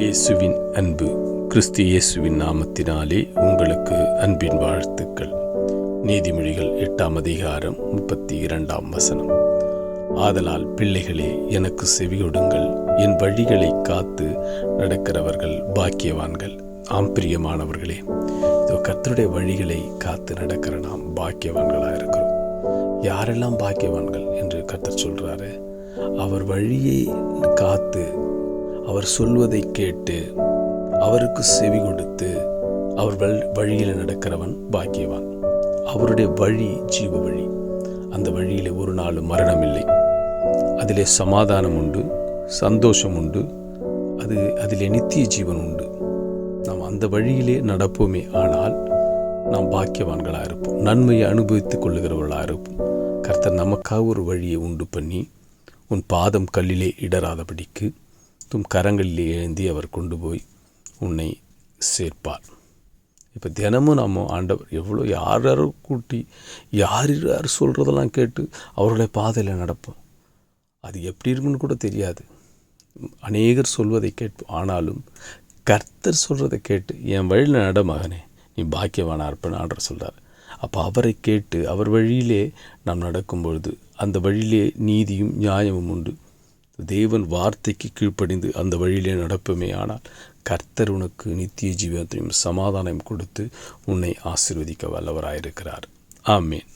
இயேசுவின் அன்பு கிறிஸ்து இயேசுவின் நாமத்தினாலே உங்களுக்கு அன்பின் வாழ்த்துக்கள். நீதிமொழிகள் எட்டாம் அதிகாரம் முப்பத்தி இரண்டாம் வசனம். ஆதலால் பிள்ளைகளே எனக்கு செவியொடுங்கள் என் வழிகளை காத்து நடக்கிறவர்கள் பாக்கியவான்கள். ஆம் பிரியமானவர்களே இதோ கர்த்தருடைய வழிகளை காத்து நடக்கிற நாம் பாக்கியவான்களாக இருக்கிறோம். யாரெல்லாம் பாக்கியவான்கள் என்று கத்தர் சொல்கிறாரு அவர் வழியை காத்து அவர் சொல்வதை கேட்டு அவருக்கு செவி கொடுத்து அவர் வழியில் நடக்கிறவன் பாக்கியவான். அவருடைய வழி ஜீவ வழி. அந்த வழியில் ஒரு நாள் மரணம் இல்லை அதிலே சமாதானம் உண்டு சந்தோஷம் உண்டு அது அதிலே நித்திய ஜீவன் உண்டு. நாம் அந்த வழியிலே நடப்போமே ஆனால் நாம் பாக்கியவான்களாக இருப்போம். நன்மையை அனுபவித்துக் கொள்ளுகிறவர்களாக இருப்போம். கர்த்தர் நமக்காக ஒரு வழியை உண்டு பண்ணி உன் பாதம் கல்லிலே இடராதபடிக்கு தும் கரங்களிலே ஏந்தி அவர் கொண்டு போய் உன்னை சேர்ப்பார். இப்போ தினமும் நம்ம ஆண்டவர் எவ்வளோ யார் யாரோ கூட்டி யார் யார் சொல்கிறதெல்லாம் கேட்டு அவருடைய பாதையில் நடப்போம். அது எப்படி இருக்குன்னு கூட தெரியாது. அநேகர் சொல்வதை கேட்போம். ஆனாலும் கர்த்தர் சொல்கிறத கேட்டு என் வழியில் நட மகனே நீ பாக்கியவானா இருப்பேன்னு ஆண்டர் சொல்கிறார் அப்போ அவரை கேட்டு அவர் வழியிலே நாம் நடக்கும் பொழுது அந்த வழியிலே நீதியும் நியாயமும் உண்டு. தேவன் வார்த்தைக்கு கீழ்ப்படிந்து அந்த வழியிலே நடப்புமே ஆனால் கர்த்தர் உனக்கு நித்திய ஜீவனத்தையும் சமாதானம் கொடுத்து உன்னை ஆசிர்வதிக்க வல்லவராயிருக்கிறார். ஆமேன்.